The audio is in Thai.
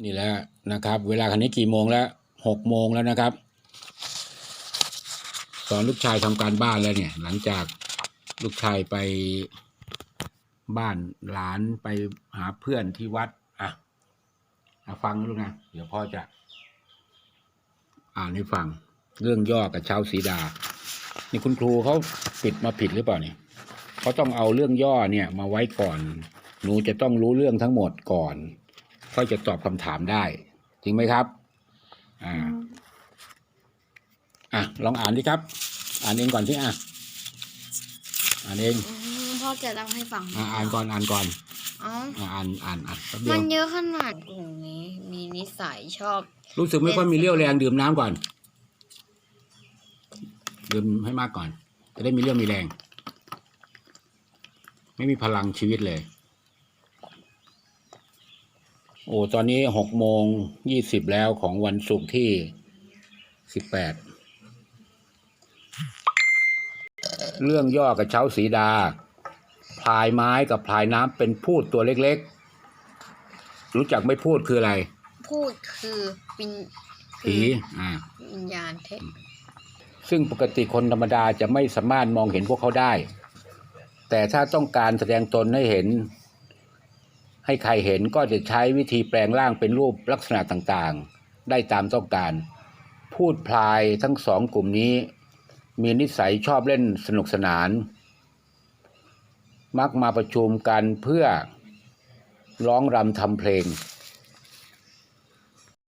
นี่แหละนะครับ เวลาคันนี้กี่โมงแล้วหกโมงแล้วนะครับสอนลูกชายทำการบ้านแล้วเนี่ย หลังจากลูกชายไปบ้านหลานไปหาเพื่อนที่วัด อะอะฟังลูกนะ เดี๋ยวพ่อจะ อ่านให้ฟัง เรื่องย่อกับเช้าสีดา นี่คุณครูเขาปิดมาผิดหรือเปล่าเนี่ยเขาต้องเอาเรื่องย่อเนี่ย มาไว้ก่อน หนูจะต้องรู้เรื่องทั้งหมดก่อน ค่อยจะตอบคำถามได้ จริงไหมครับ อ่า อะ ลองอ่านดิครับ อ่านเองก่อนที่อะ อ่านเองอืมพ่อจะเล่าให้ฟังอะอ่านก่อนอ่านก่อนอ๋ออะอ่านอ่านอ่านแป๊บเดีมัยนวเยอะขนาดกลุ่มนี้ มีนิสัยชอบ รู้สึกไม่ค่อยมีเรี่ยวแรงดื่มน้ำก่อน ดื่มให้มากก่อน จะได้มีเรี่ยวมีแรง ไม่มีพลังชีวิตเลย โอ้ตอนนี้หกโมงยี่สิบแล้วของวันศุกร์ที่สิบแปดเรื่องย่อกับเช้าสีดาพลายไม้กับพลายน้ำเป็นพูดตัวเล็กๆ รู้จักไม่พูดคืออะไร พูดคือวิญผีอ่าวิญญาณเทพซึ่งปกติคนธรรมดาจะไม่สามารถมองเห็นพวกเขาได้ แต่ถ้าต้องการแสดงตนให้เห็น ให้ใครเห็นก็จะใช้วิธีแปลงร่างเป็นรูปลักษณะต่างๆ ได้ตามต้องการ พูดพลายทั้งสองกลุ่มนี้ มีนิสัยชอบเล่นสนุกสนาน มักมาประชุมกันเพื่อร้องรำทำเพลง